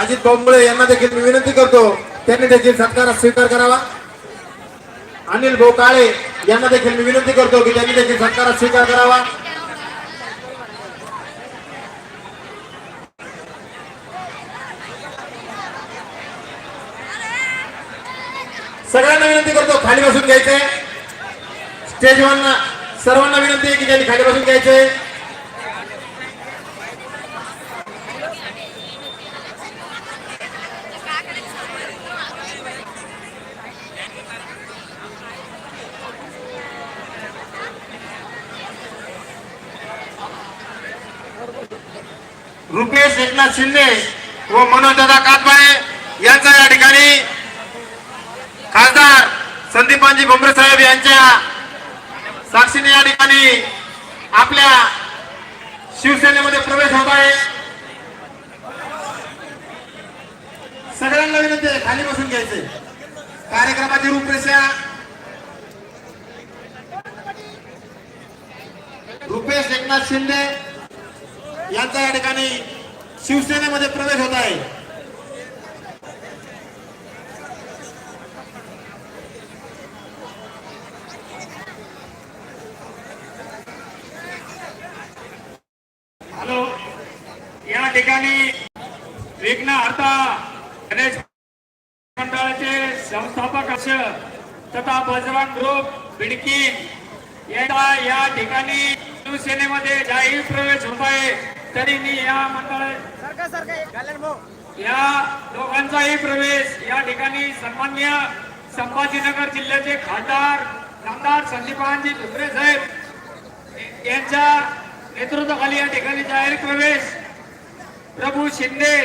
अजित बोंबळे यांना देखील मी विनंती करतो त्यांनी देखील सत्कार स्वीकार करावा. अनिल भाऊ काळे यांना देखील मी विनंती करतो की त्यांनी देखील सत्कार स्वीकार करावा. सगळ्यांना विनंती करतो खाली बसून घ्यायचे. स्टेजवरना सर्वांना विनंती आहे की त्यांनी खाली बसून घ्यायचे. रुपेश एकनाथ शिंदे व मनोजदादा कातबाळे यांचा या ठिकाणी खासदार संदीपांजी भुमरे साहेब यांच्या साक्षीने या ठिकाणी आपल्या शिवसेनेमध्ये प्रवेश होत आहे. सगळ्यांना विनंती आहे खाली बसून घ्यायचे. कार्यक्रमाची रूपरेषा. रुपेश एकनाथ शिंदे यांचा या ठिकाणी शिवसेनेमध्ये प्रवेश होत आहे. हॅलो. या ठिकाणी विघ्नहर्ता गणेश मंडळाचे संस्थापक अध्यक्ष तथा बजरंग ग्रुप बिडकी यांचा या ठिकाणी शिवसेनेमध्ये जाहीर प्रवेश होत आहे. तरी मी या मंडळ या दोघांचाही प्रवेश या ठिकाणी सन्मान्य संभाजीनगर जिल्ह्याचे खासदार नामदार संदीपानजी धुत्रे साहेब यांच्या नेतृत्वाखाली या ठिकाणी जाहीर प्रवेश. प्रभू शिंदे